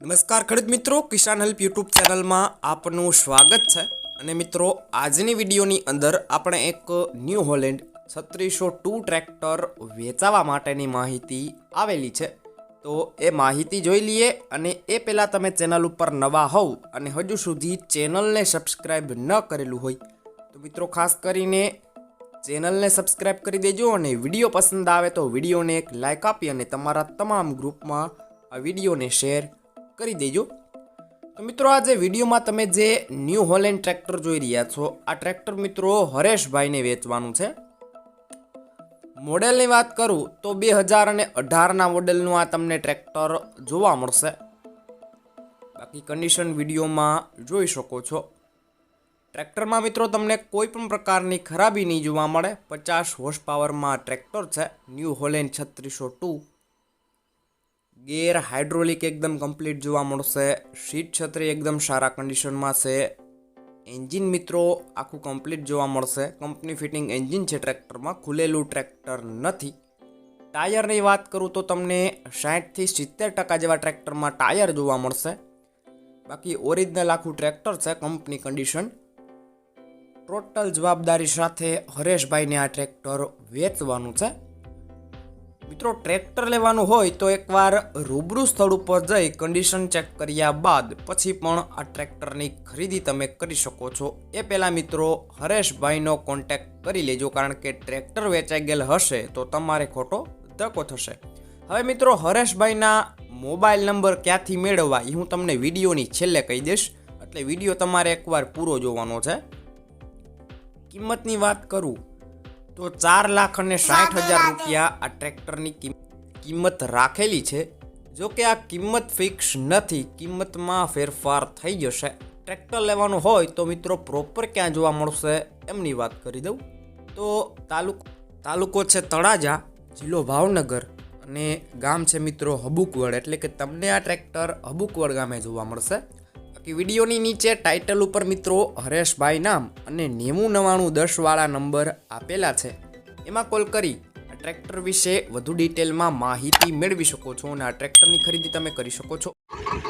નમસ્કાર ખેડૂત મિત્રો, કિસાન હેલ્પ યુટ્યુબ ચેનલમાં આપનું સ્વાગત છે. અને મિત્રો, આજની વિડીયોની અંદર આપણે એક ન્યૂ હોલેન્ડ છત્રીસો ટુ ટ્રેક્ટર વેચાવા માટેની માહિતી આવેલી છે. તો એ માહિતી જોઈ લઈએ અને એ પહેલાં તમે ચેનલ ઉપર નવા હોવ અને હજુ સુધી ચેનલને સબસ્ક્રાઈબ ન કરેલું હોય, તો મિત્રો ખાસ કરીને ચેનલને સબસ્ક્રાઈબ કરી દેજો અને વીડિયો પસંદ આવે તો વિડીયોને એક લાઇક આપી અને તમારા તમામ ગ્રુપમાં આ વિડીયોને શેર કરી દેજો. તો મિત્રો આજે વિડીયોમાં તમે જે ન્યૂ હોલેન્ડ ટ્રેક્ટર જોઈ રહ્યા છો, આ ટ્રેક્ટર મિત્રો હરેશભાઈને વેચવાનું છે. મોડેલની વાત કરું તો બે હજાર અને અઢારના મોડેલનું આ તમને ટ્રેક્ટર જોવા મળશે. બાકી કન્ડિશન વિડીયોમાં જોઈ શકો છો. ટ્રેક્ટરમાં મિત્રો, તમને કોઈ પણ પ્રકારની ખરાબી નહીં જોવા મળે. પચાસ હોર્સ પાવરમાં ટ્રેક્ટર છે. ન્યૂ હોલેન્ડ છત્રીસો ટુ. ગેર હાઇડ્રોલિક એકદમ કમ્પ્લીટ જોવા મળશે. સીટ છત્રી એકદમ સારા કન્ડિશનમાં છે. એન્જિન મિત્રો આખું કમ્પ્લીટ જોવા મળશે. કંપની ફિટિંગ એન્જિન છે ટ્રેક્ટરમાં, ખુલેલું ટ્રેક્ટર નથી. ટાયરની વાત કરું તો તમને સાઠથી સિત્તેર ટકા જેવા ટ્રેક્ટરમાં ટાયર જોવા મળશે. બાકી ઓરિજિનલ આખું ટ્રેક્ટર છે, કંપની કન્ડિશન ટોટલ જવાબદારી સાથે હરેશભાઈને આ ટ્રેક્ટર વેચવાનું છે. મિત્રો, ટ્રેક્ટર લેવાનું હોય તો એકવાર રૂબરૂ સ્થળ ઉપર જઈ કન્ડિશન ચેક કર્યા બાદ પછી પણ આ ટ્રેક્ટરની ખરીદી તમે કરી શકો છો. એ પહેલાં મિત્રો, હરેશભાઈનો કોન્ટેક્ટ કરી લેજો, કારણ કે ટ્રેક્ટર વેચાઈ ગયેલ હશે તો તમારે ખોટો ધક્કો થશે. હવે મિત્રો, હરેશભાઈના મોબાઈલ નંબર ક્યાંથી મેળવવા એ હું તમને વિડીયોની છેલ્લે કહી દઈશ. એટલે વીડિયો તમારે એકવાર પૂરો જોવાનો છે. કિંમતની વાત કરું. તો ચાર લાખ અને સાઠ હજાર રૂપિયા આ ટ્રેક્ટરની કિંમ- કિંમત રાખેલી છે. જો કે આ કિંમત ફિક્સ નથી કિંમતમાં ફેરફાર થઈ જશે. ટ્રેક્ટર લેવાનું હોય તો મિત્રો પ્રોપર ક્યાં જોવા મળશે એમની વાત કરી દઉં. તો તાલુકો તાલુકો છે તળાજા જિલ્લો ભાવનગર અને ગામ છે મિત્રો હબુકવડ. એટલે કે તમને આ ટ્રેક્ટર હબુકવડ ગામે જોવા મળશે. બાકી વિડીયોની નીચે ટાઇટલ ઉપર મિત્રો હરેશભાઈ નામ અને નેવું નવ્વાણું દસવાળા નંબર આપેલા છે. એમાં કોલ કરી ટ્રેક્ટર વિશે વધુ ડિટેલમાં માહિતી મેળવી શકો છો અને આ ટ્રેક્ટરની ખરીદી તમે કરી શકો છો.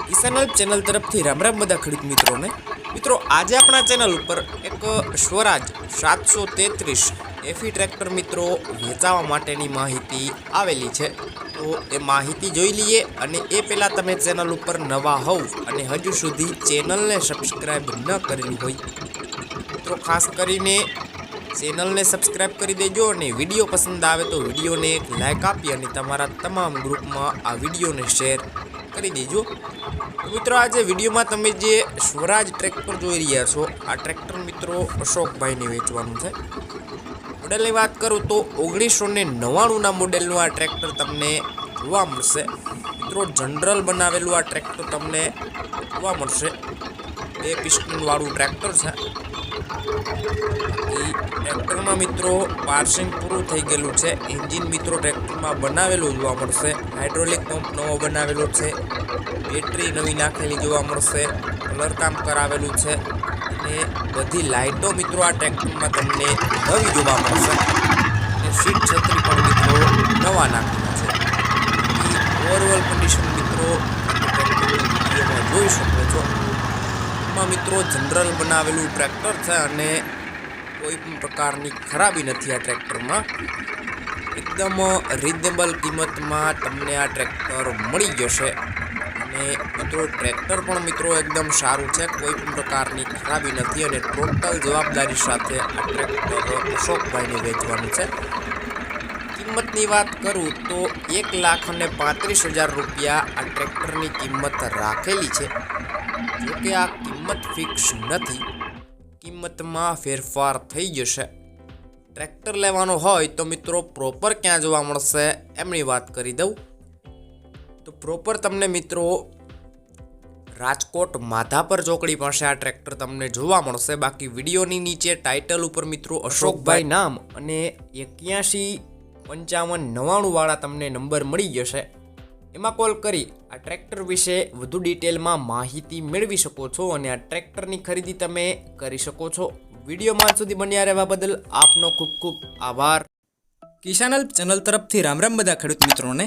કિસાન ચેનલ તરફથી રામ રામ બધા ખેડૂત મિત્રોને. મિત્રો, આજે આપણા ચેનલ ઉપર એક સ્વરાજ સાતસો તેત્રીસ એફી ટ્રેક્ટર મિત્રો વેચાવા માટેની માહિતી આવેલી છે. તો એ માહિતી જોઈ લઈએ અને એ પહેલાં તમે ચેનલ ઉપર નવા હોવ અને હજુ સુધી ચેનલને સબસ્ક્રાઈબ ન કરેલી હોય, તો ખાસ કરીને ચેનલને સબસ્ક્રાઈબ કરી દેજો અને વીડિયો પસંદ આવે તો વિડીયોને એક લાઇક આપી અને તમારા તમામ ગ્રુપમાં આ વિડીયોને શેર કરી દેજો. મિત્રો આજે વિડીયોમાં તમે જે સ્વરાજ ટ્રેક્ટર જોઈ રહ્યા છો, આ ટ્રેક્ટર મિત્રો અશોકભાઈને વેચવાનું છે. મોડેલની વાત કરું તો ઓગણીસો ને નવ્વાણુંના મોડેલનું આ ટ્રેક્ટર તમને જોવા મળશે. મિત્રો, જનરલ બનાવેલું આ ટ્રેક્ટર તમને જોવા મળશે. બે પિસ્ટનવાળું ટ્રેક્ટર છે. એ ટ્રેક્ટરમાં મિત્રો પાર્સિંગ પૂરું થઈ ગયેલું છે. એન્જિન મિત્રો ટ્રેક્ટરમાં બનાવેલું જોવા મળશે. હાઇડ્રોલિક પંપ નવો બનાવેલો છે. બેટરી નવી નાખેલી જોવા મળશે. કલર કામ કરાવેલું છે. અને બધી લાઇટો મિત્રો આ ટ્રેક્ટરમાં તમને નવી જોવા મળશે. અને સીટ છત્રી પણ મિત્રો નવા નાખેલા છે. ઓવરઓલ કન્ડિશન મિત્રો વિડીયોમાં જોઈ શકો છો. એમાં મિત્રો જનરલ બનાવેલું ટ્રેક્ટર છે અને કોઈ પણ પ્રકારની ખરાબી નથી આ ટ્રેક્ટરમાં. એકદમ રિઝનેબલ કિંમતમાં તમને આ ટ્રેક્ટર મળી જશે. અને મિત્રો ટ્રેક્ટર પણ મિત્રો એકદમ સારું છે. કોઈ પણ પ્રકારની ખરાબી નથી અને ટોટલ જવાબદારી સાથે આ ટ્રેક્ટર અશોકભાઈને વેચવાનું છે. કિંમતની વાત કરું તો એક લાખ અને પાંત્રીસ હજાર રૂપિયા આ ટ્રેક્ટરની કિંમત રાખેલી છે. જોકે આ કિંમત ફિક્સ નથી. કિંમતમાં ફેરફાર થઈ જશે. ટ્રેક્ટર લેવાનો હોય તો મિત્રો પ્રોપર ક્યાં જોવા મળશે એમની વાત કરી દઉં. પ્રોપર તમને મિત્રો રાજકોટ માધાપર ચોકડી પાસે આ ટ્રેક્ટર તમને જોવા મળશે. બાકી વિડીયોની નીચે ટાઇટલ ઉપર મિત્રો અશોકભાઈ નામ અને એક્યાસી પંચાવન નવ્વાણુંવાળા તમને નંબર મળી જશે. એમાં કોલ કરી આ ટ્રેક્ટર વિશે વધુ ડિટેલમાં માહિતી મેળવી શકો છો અને આ ટ્રેક્ટરની ખરીદી તમે કરી શકો છો. વિડીયોમાં સુધી બન્યા રહેવા બદલ આપનો ખૂબ ખૂબ આભાર. કિસાન ચેનલ તરફથી રામ રામ બધા ખેડૂત મિત્રોને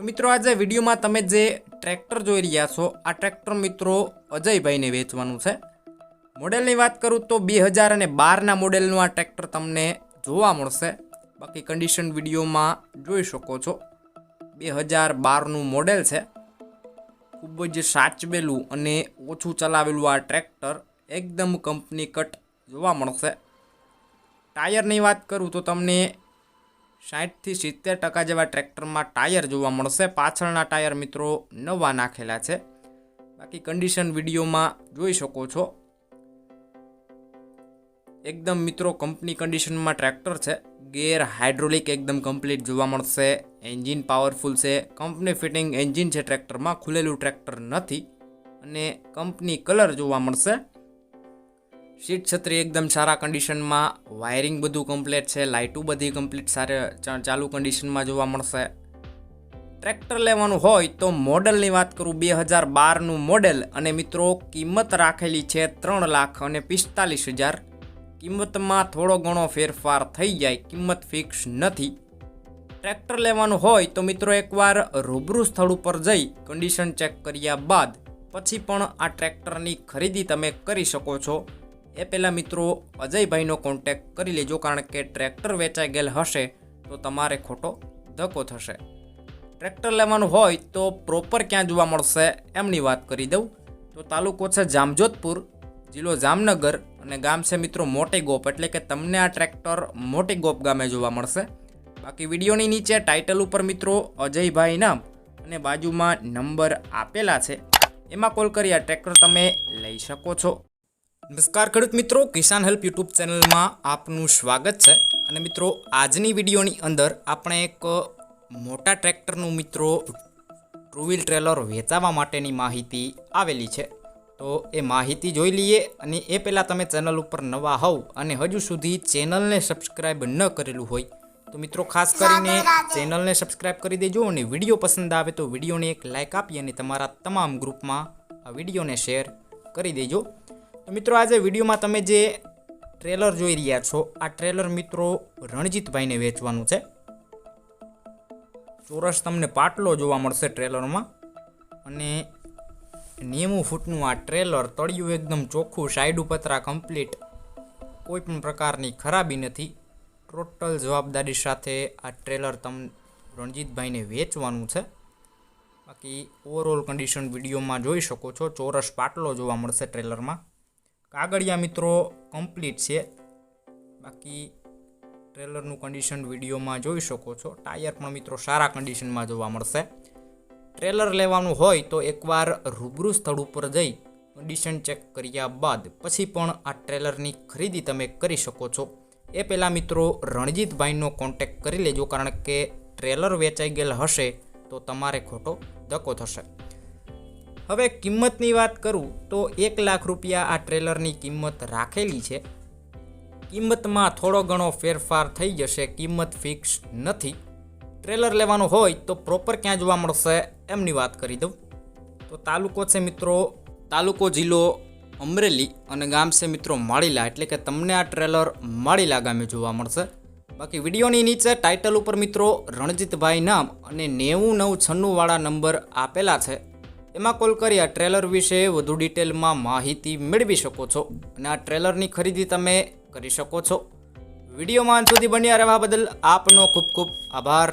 તો મિત્રો આજે વિડીયોમાં તમે જે ટ્રેક્ટર જોઈ રહ્યા છો, આ ટ્રેક્ટર મિત્રો અજયભાઈને વેચવાનું છે. મોડેલની વાત કરું તો બે હજાર અને બારના મોડેલનું આ ટ્રેક્ટર તમને જોવા મળશે. બાકી કન્ડિશન વિડીયોમાં જોઈ શકો છો. બે હજાર બારનું મોડેલ છે. ખૂબ જ સાચવેલું અને ઓછું ચલાવેલું આ ટ્રેક્ટર એકદમ કંપની કટ જોવા મળશે. ટાયરની વાત કરું તો તમને સાઠથી સિત્તેર ટકા જેવા ટ્રેક્ટરમાં ટાયર જોવા મળશે. પાછળના ટાયર મિત્રો નવા નાખેલા છે. બાકી કન્ડિશન વિડીયોમાં જોઈ શકો છો. એકદમ મિત્રો કંપની કન્ડિશનમાં ટ્રેક્ટર છે. ગેર હાઇડ્રોલિક એકદમ કમ્પ્લીટ જોવા મળશે. એન્જિન પાવરફુલ છે. કંપની ફિટિંગ એન્જિન છે ટ્રેક્ટરમાં. ખુલેલું ટ્રેક્ટર નથી. અને કંપની કલર જોવા મળશે. સીટ છત્રી એકદમ સારા કન્ડિશનમાં વાયરિંગ બધું કમ્પ્લીટ છે, લાઇટું બધી કમ્પ્લીટ સારા ચાલુ કન્ડિશનમાં જોવા મળશે. ટ્રેક્ટર લેવાનું હોય તો મોડલની વાત કરું, બે હજાર બારનું મોડેલ અને મિત્રો કિંમત રાખેલી છે ત્રણ લાખ અને પિસ્તાલીસ હજાર. કિંમતમાં થોડો ઘણો ફેરફાર થઈ જાય, કિંમત ફિક્સ નથી. ટ્રેક્ટર લેવાનું હોય તો મિત્રો એકવાર રૂબરૂ સ્થળ ઉપર જઈ કન્ડિશન ચેક કર્યા બાદ, પછી પણ આ ટ્રેક્ટરની ખરીદી તમે કરી શકો છો. એ પહેલાં મિત્રો અજયભાઈનો કોન્ટેક કરી લેજો, કારણ કે ટ્રેક્ટર વેચાઈ ગયેલ હશે તો તમારે ખોટો ધક્કો થશે. ટ્રેક્ટર લેવાનું હોય તો પ્રોપર ક્યાં જોવા મળશે એમની વાત કરી દઉં. તો તાલુકો છે જામજોધપુર, જિલ્લો જામનગર અને ગામ છે મિત્રો મોટી ગોપ એટલે કે તમને આ ટ્રેક્ટર મોટી ગોપ ગામે જોવા મળશે. બાકી વિડીયોની નીચે ટાઇટલ ઉપર મિત્રો અજયભાઈ નામ અને બાજુમાં નંબર આપેલા છે. એમાં કોલ કરી આ ટ્રેક્ટર તમે લઈ શકો છો. નમસ્કાર ખેડૂત મિત્રો કિસાન હેલ્પ યુટ્યુબ ચેનલમાં આપનું સ્વાગત છે. અને મિત્રો આજની વિડીયોની અંદર આપણે એક મોટા ટ્રેક્ટરનું મિત્રો ટુ વ્હીલ ટ્રેલર વેચાવા માટેની માહિતી આવેલી છે. તો એ માહિતી જોઈ લઈએ અને એ પહેલાં તમે ચેનલ ઉપર નવા હોવ અને હજુ સુધી ચેનલને સબસ્ક્રાઈબ ન કરેલું હોય તો મિત્રો ખાસ કરીને ચેનલને સબસ્ક્રાઇબ કરી દેજો અને વીડિયો પસંદ આવે તો વિડીયોને એક લાઇક આપી અને તમારા તમામ ગ્રુપમાં આ વિડીયોને શેર કરી દેજો. તો મિત્રો આજે વિડીયોમાં તમે જે ટ્રેલર જોઈ રહ્યા છો, આ ટ્રેલર મિત્રો રણજીતભાઈને વેચવાનું છે. ચોરસ તમને પાટલો જોવા મળશે ટ્રેલરમાં. અને નેવું ફૂટનું આ ટ્રેલર તળિયું એકદમ ચોખ્ખું, સાઈડ ઉપતરા કમ્પ્લીટ કોઈ પણ પ્રકારની ખરાબી નથી. ટોટલ જવાબદારી સાથે આ ટ્રેલર તમ, રણજીતભાઈને વેચવાનું છે. બાકી ઓવરઓલ કન્ડિશન વિડીયોમાં જોઈ શકો છો, ચોરસ પાટલો જોવા મળશે ટ્રેલરમાં. કાગળિયા મિત્રો કમ્પ્લીટ છે. બાકી ટ્રેલરનું કન્ડિશન વિડીયોમાં જોઈ શકો છો. ટાયર પણ મિત્રો સારા કન્ડિશનમાં જોવા મળશે. ટ્રેલર લેવાનું હોય તો એકવાર રૂબરૂ સ્થળ ઉપર જઈ કન્ડિશન ચેક કર્યા બાદ પછી પણ આ ટ્રેલરની ખરીદી તમે કરી શકો છો. એ પહેલાં મિત્રો રણજીતભાઈનો કોન્ટેક કરી લેજો, કારણ કે ટ્રેલર વેચાઈ ગયેલ હશે તો તમારે ખોટો ધક્કો થશે. હવે કિંમતની વાત કરું તો એક લાખ રૂપિયા આ ટ્રેલરની કિંમત રાખેલી છે. કિંમતમાં થોડો ઘણો ફેરફાર થઈ જશે, કિંમત ફિક્સ નથી. ટ્રેલર લેવાનું હોય તો પ્રોપર ક્યાં જોવા મળશે એમની વાત કરી દઉં. તો તાલુકો છે મિત્રો, તાલુકો જિલ્લો અમરેલી અને ગામ છે મિત્રો માળીલા, એટલે કે તમને આ ટ્રેલર માળીલા ગામે જોવા મળશે. બાકી વિડીયોની નીચે ટાઇટલ ઉપર મિત્રો રણજીતભાઈ નામ અને નેવું નવ છન્નુંવાળા નંબર આપેલા છે. એમાં કોલ કરી આ ટ્રેલર વિશે વધુ ડિટેલમાં માહિતી મેળવી શકો છો અને આ ટ્રેલરની ખરીદી તમે કરી શકો છો. વિડીયોમાં અંત સુધી બન્યા રહેવા બદલ આપનો ખૂબ ખૂબ આભાર.